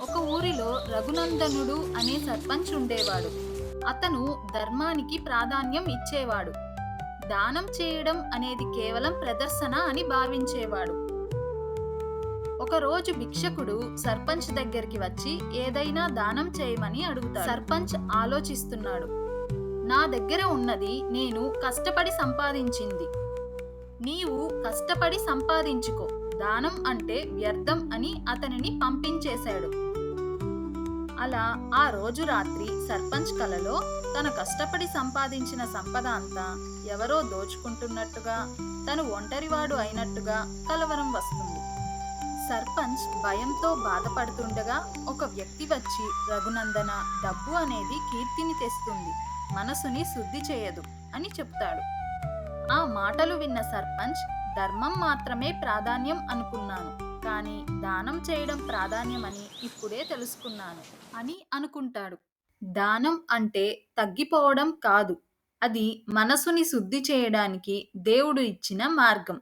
ఒక ఊరిలో రఘునందనుడు అనే సర్పంచ్ ఉండేవాడు. అతను ధర్మానికి ప్రాధాన్యం ఇచ్చేవాడు. దానం చేయడం అనేది కేవలం ప్రదర్శన అని భావించేవాడు. ఒకరోజు భిక్షకుడు సర్పంచ్ దగ్గరికి వచ్చి ఏదైనా దానం చేయమని అడుగుతాడు. సర్పంచ్ ఆలోచిస్తున్నాడు. నా దగ్గర ఉన్నది నేను కష్టపడి సంపాదించింది. నీవు కష్టపడి సంపాదించుకో. దానం అంటే వ్యర్థం అని అతనిని పంపించేశాడు. అలా ఆ రోజు రాత్రి సర్పంచ్ కలలో తన కష్టపడి సంపాదించిన సంపద అంతా ఎవరో దోచుకుంటున్నట్టుగా తను ఒంటరివాడు అయినట్టుగా కలవరం వస్తుంది. సర్పంచ్ భయంతో బాధపడుతుండగా ఒక వ్యక్తి వచ్చి రఘునందన డబ్బు అనేది కీర్తిని తెస్తుంది మనసుని శుద్ధి చేయదు అని చెప్తాడు. ఆ మాటలు విన్న సర్పంచ్ ధర్మం మాత్రమే ప్రాధాన్యం అనుకున్నాను కానీ దానం చేయడం ప్రాధాన్యమని ఇప్పుడే తెలుసుకున్నాను అని అనుకుంటాడు. దానం అంటే తగ్గిపోవడం కాదు. అది మనసుని శుద్ధి చేయడానికి దేవుడు ఇచ్చిన మార్గం.